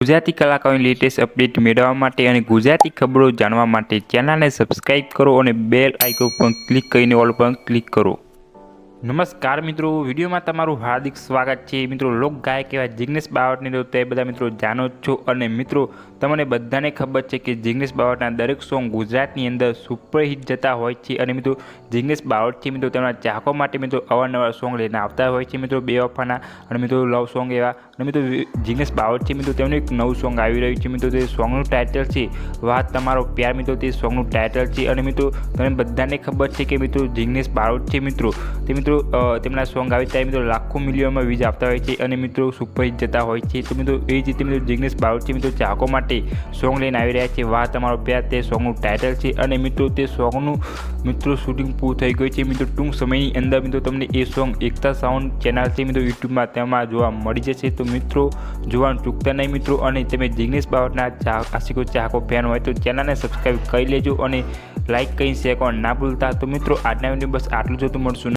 ગુજરાતી કલાકારોની latest update મેળવવા માટે અને ગુજરાતી ખબરો જાણવા માટે ચેનલને સબસ્ક્રાઇબ કરો અને બેલ આઇકોન પર ક્લિક કરીને ઓલ પર ક્લિક કરો. નમસ્કાર મિત્રો, વિડીયોમાં તમારું હાર્દિક સ્વાગત છે. મિત્રો, લોક ગાયક એવા જિગ્નેશ બાવટની તો તે બધા મિત્રો જાણો જ છો. અને મિત્રો, તમને બધાને ખબર છે કે જિગ્નેશ બાવટના દરેક સોંગ ગુજરાતની અંદર સુપરહિટ જતા હોય છે. અને મિત્રો, જિગ્નેશ બાવટ છે મિત્રો તેમના ચાહકો માટે મિત્રો અવારનવાર સોંગ લઈને આવતા હોય છે મિત્રો બે વફાના. અને મિત્રો લવ સોંગ એવા. અને મિત્રો, જિગ્નેશ બાવટ છે મિત્રો તેમનું એક નવું સોંગ આવી રહ્યું છે. મિત્રો, તે સોંગનું ટાઇટલ છે, વાત તમારો પ્યાર. મિત્રો, તે સોંગનું ટાઇટલ છે. અને મિત્રો, તમને બધાને ખબર છે કે મિત્રો, જિગ્નેશ બાવટ છે મિત્રો, તે મિત્રો અ, તેમના સોંગ આવે ત્યારે મિત્રો લાખો મિલિયનમાં વ્યુઝ આપતા હોય છે અને મિત્રો સુપરહિટ જતા હોય છે. તો મિત્રો એ જ રીતે મિત્રો જિગ્નેશ બાવટ મિત્રો ચાહકો માટે સોંગ લઈને આવી રહ્યા છે. વાહ તમારો પ્યાર તે સોંગનું ટાઇટલ છે અને મિત્રો તે સોંગનું મિત્રો શૂટિંગ પૂરું થઈ ગયું છે. મિત્રો ટૂંક સમયની અંદર મિત્રો તમને એ સોંગ એકતા સાઉન્ડ ચેનલ છે મિત્રો યુટ્યુબમાં તેમાં જોવા મળી જશે. તો મિત્રો જોવાનું ચૂકતા નહીં મિત્રો અને તમે જિગ્નેશ બાવટના આશિકો ચાહકો ફેન હોય તો ચેનલને સબસ્ક્રાઈબ કરી લેજો અને લાઇક કરી શેર ના ભૂલતા. તો મિત્રો આજના વીડિયો બસ આટલું જ હતું. મળશું